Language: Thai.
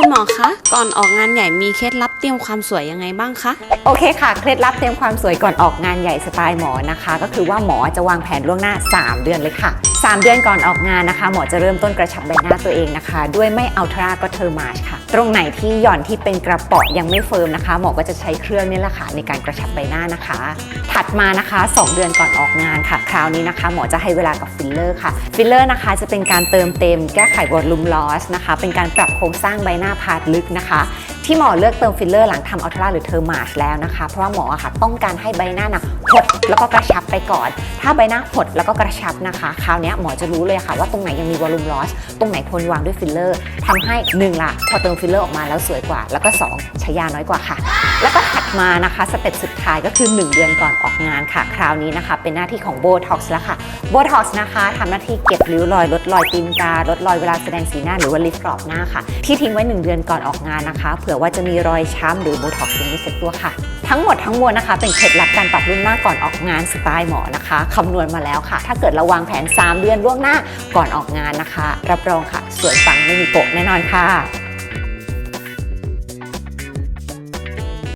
คุณหมอคะ ก่อนออกงานใหญ่มีเคล็ดลับเตรียมความสวยยังไงบ้างคะ โอเคค่ะ เคล็ดลับเตรียมความสวยก่อนออกงานใหญ่สไตล์หมอนะคะ ก็คือว่าหมอจะวางแผนล่วงหน้า 3 เดือนเลยค่ะ 3 เดือนก่อนออกงานนะคะ หมอจะเริ่มต้นกระชับใบหน้าตัวเองนะคะ ด้วยไม่อัลตราก็เทอร์มาชค่ะ ตรงไหนที่หย่อนที่เป็นกระป๋อยังไม่เฟิร์มนะคะ หมอก็จะใช้เครื่องนี่แหละค่ะในการกระชับใบหน้านะคะ ถัดมานะคะ 2 เดือนก่อนออกงานค่ะ คราวนี้นะคะ หมอจะให้เวลากับฟิลเลอร์ค่ะ ฟิลเลอร์นะคะจะเป็นการเติมเต็มแก้ไขวอลลุ่มลอสนะคะ เป็นการปรับโครงสร้างใบหน้าพาดลึกนะคะ ที่หมอเลือกเติมฟิลเลอร์หลังทำอัลตราหรือเทอร์มาชแล้วนะคะ เพราะว่าหมอค่ะต้องการให้ใบหน้านะหดแล้วก็กระชับไปก่อน ถ้าใบหน้าหดแล้วก็กระชับนะคะ คราวนี้หมอจะรู้เลยค่ะว่าตรงไหนยังมีวอลลุ่มลอสตรงไหนควรวางด้วยฟิลเลอร์ ทำให้หนึ่งละพอเติมฟิลเลอร์ออกมาแล้วสวยกว่า แล้วก็สองใช้ยาน้อยกว่าค่ะ แล้วก็ถัดมานะคะสเต็ปสุดท้ายก็คือ 1 เดือนก่อนออกงานค่ะ คราวนี้นะคะ เป็นหน้าที่ของโบท็อกซ์แล้วค่ะโบท็อกซ์นะคะทำหน้าที่เก็บริ้วรอยลดรอยตีนกาลดรอยเวลาแสดงสีหน้าหรือว่าลิฟต์กรอบหน้าค่ะ ที่ทิ้งไว้ 1 เดือนก่อนออกงานนะคะ เผื่อว่าจะมีรอยช้ำหรือโบท็อกซ์ยังไม่เสร็จตัวค่ะ ทั้งหมดทั้งมวลนะคะ เป็นเคล็ดลับการปรับรุ่นหน้าก่อนออกงานสไตล์หมอนะคะคำนวณมาแล้วค่ะ ถ้าเกิดเราวางแผน 3 เดือนล่วงหน้าก่อนออกงานนะคะ รับรองค่ะ สวยปังไม่มีโปะน่นอนค่ะ